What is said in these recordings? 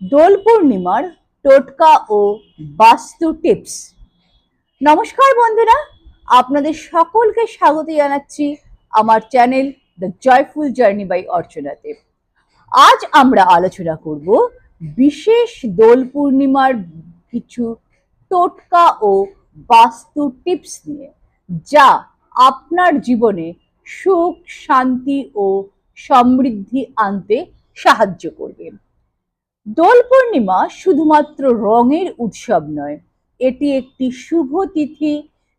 দোল পূর্ণিমার টোটকা ও বাস্তু টিপস। নমস্কার বন্ধুরা, আপনাদের সকলকে স্বাগত জানাচ্ছি আমার channel the joyful journey by অর্চনাতে। আজ আমরা আলোচনা করব বিশেষ দোল পূর্ণিমার কিছু টোটকা ও বাস্তু টিপস নিয়ে, যা আপনার জীবনে সুখ, শান্তি ও সমৃদ্ধি আনতে সাহায্য করবে। দোল পূর্ণিমা শুধুমাত্র রঙের উৎসব নয়, এটি একটি শুভ তিথি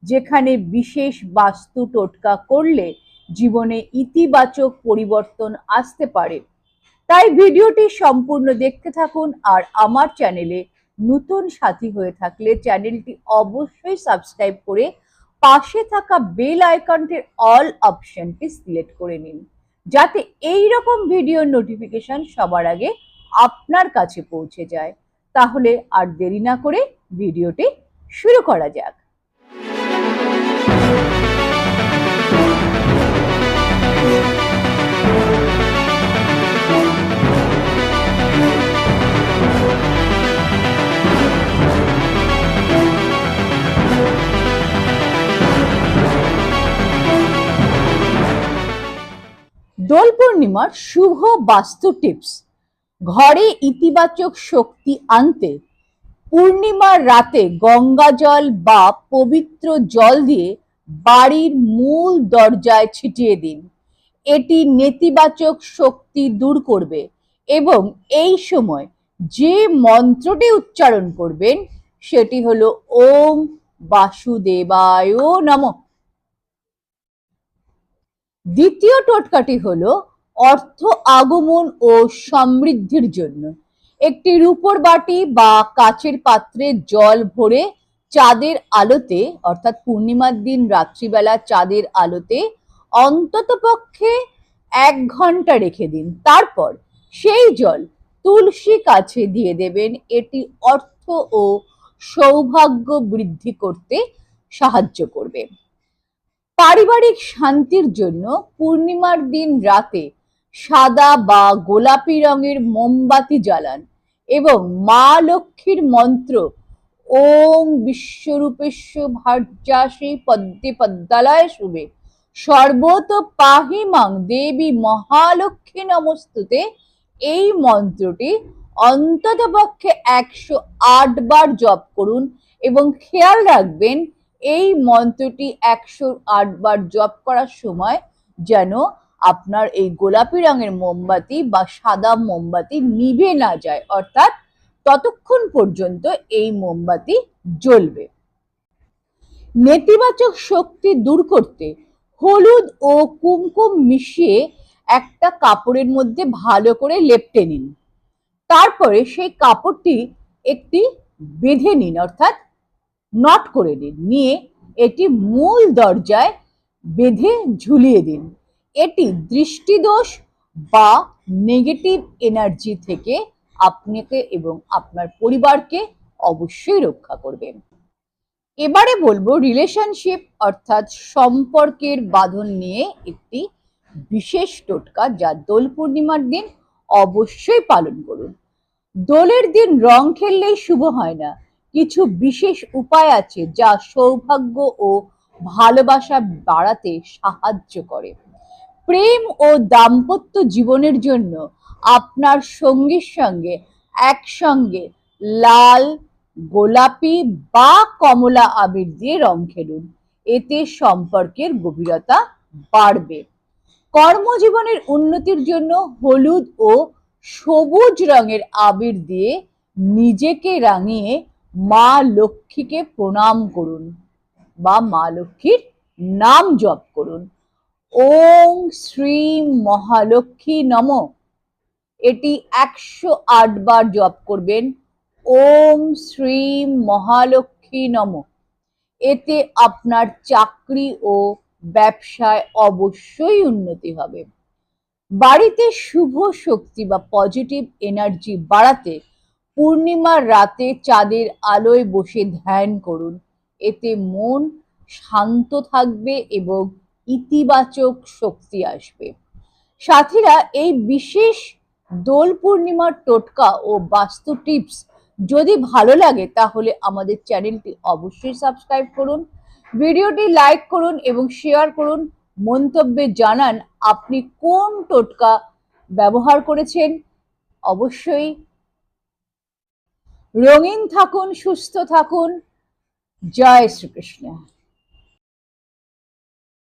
যেখানে বিশেষ বাস্তু টোটকা করলে জীবনে ইতিবাচক পরিবর্তন আসতে পারে। তাই ভিডিওটি সম্পূর্ণ দেখতে থাকুন আর আমার চ্যানেলে নতুন সাথী হয়ে থাকলে চ্যানেলটি অবশ্যই সাবস্ক্রাইব করে পাশে থাকা বেল আইকনটির অল অপশনটি সিলেক্ট করে নিন, যাতে এই রকম ভিডিওর নোটিফিকেশন সবার আগে আপনার কাছে পৌঁছে যায়, তাহলে আর দেরি না করে ভিডিওটি শুরু করা যাক। দোল পূর্ণিমার শুভ বাস্তু টিপস ঘরে ইতিবাচক শক্তি আনতে পূর্ণিমার রাতে গঙ্গা জল বা পবিত্র জল দিয়ে বাড়ির মূল দরজায় ছিটিয়ে দিন। এটি নেতিবাচক শক্তি দূর করবে এবং এই সময় যে মন্ত্রটি উচ্চারণ করবেন, সেটি হলো ওম বাসুদেবায় নমঃ। দ্বিতীয় টোটকাটি হলো অর্থ আগমন ও সমৃদ্ধির জন্য। একটি রূপোর বাটি বা কাচের পাত্রে জল ভরে চাঁদের আলোতে, অর্থাৎ পূর্ণিমার দিন রাত্রিবেলা চাঁদের আলোতে অন্ততপক্ষে এক ঘণ্টা রেখে দিন। তারপর সেই জল তুলসী কাছে দিয়ে দেবেন। এটি অর্থ ও সৌভাগ্য বৃদ্ধি করতে সাহায্য করবে। পারিবারিক শান্তির জন্য পূর্ণিমার দিন রাতে সাদা বা গোলাপি রঙের মোমবাতি জ্বালান এবং মা লক্ষ্মীর মন্ত্র, ওং বিশ্বরূপেশ্ব ভার্যাসী পদ্মে পদ্মালয় শুভে। সর্বত পাহিমাং দেবী মহালক্ষ্মী নমস্তুতে। এই মন্ত্রটি অন্ততপক্ষে একশো আট বার জপ করুন এবং খেয়াল রাখবেন, এই মন্ত্রটি একশো আট বার জপ করার সময় যেন আপনার এই গোলাপি রঙের মোমবাতি বা সাদা মোমবাতি নিভে না যায়, অর্থাৎ ততক্ষণ পর্যন্ত এই মোমবাতি জ্বলবে। নেতিবাচক শক্তি দূর করতে হলুদ ও কুমকুম মিশিয়ে একটা কাপড়ের মধ্যে ভালো করে লেপটে নিন। তারপরে সেই কাপড়টি একটি বেঁধে নিন, অর্থাৎ নট করে নিন নিয়ে এটি মূল দরজায় বেঁধে ঝুলিয়ে দিন। এটি দৃষ্টিদোষ বা নেগেটিভ এনার্জি থেকে আপনাকে এবং আপনার পরিবারকে অবশ্যই রক্ষা করবে। এবারে বলব রিলেশনশিপ অর্থাৎ সম্পর্কের বাঁধন নিয়ে একটি বিশেষ টোটকা যা দোল পূর্ণিমার দিন অবশ্যই পালন করুন। দোলের দিন রং খেললেই শুভ হয় না। কিছু বিশেষ উপায় আছে যা সৌভাগ্য ও ভালোবাসা বাড়াতে সাহায্য করে। প্রেম ও দাম্পত্য জীবনের জন্য আপনার সঙ্গীর সঙ্গে, একসঙ্গে লাল, গোলাপি বা কমলা আবির দিয়ে রং খেলুন। এতে সম্পর্কের গভীরতা বাড়বে। কর্মজীবনের উন্নতির জন্য হলুদ ও সবুজ রঙের আবির দিয়ে নিজেকে রাঙিয়ে মা লক্ষ্মীকে প্রণাম করুন বা মা লক্ষ্মীর নাম জপ করুন। ওং শ্রী মহালক্ষ্মী নম। এটি একশো আট বার জপ করবেন। ওম শ্রী মহালক্ষ্মী নম। এতে আপনার চাকরি ও ব্যবসায় অবশ্যই উন্নতি হবে। বাড়িতে শুভ শক্তি বা পজিটিভ এনার্জি বাড়াতে পূর্ণিমার রাতে চাঁদের আলোয় বসে ধ্যান করুন। এতে মন শান্ত থাকবে এবং ইতিবাচক শক্তি আসবে। সাথীরা এই বিশেষ দোল পূর্ণিমার টোটকা ও বাস্তু টিপস যদি ভালো লাগে, তাহলে আমাদের চ্যানেলটি অবশ্যই সাবস্ক্রাইব করুন, ভিডিওটি লাইক করুন এবং শেয়ার করুন, মন্তব্যে জানান আপনি কোন টোটকা ব্যবহার করেছেন। অবশ্যই রঙিন থাকুন, সুস্থ থাকুন। জয় শ্রীকৃষ্ণ।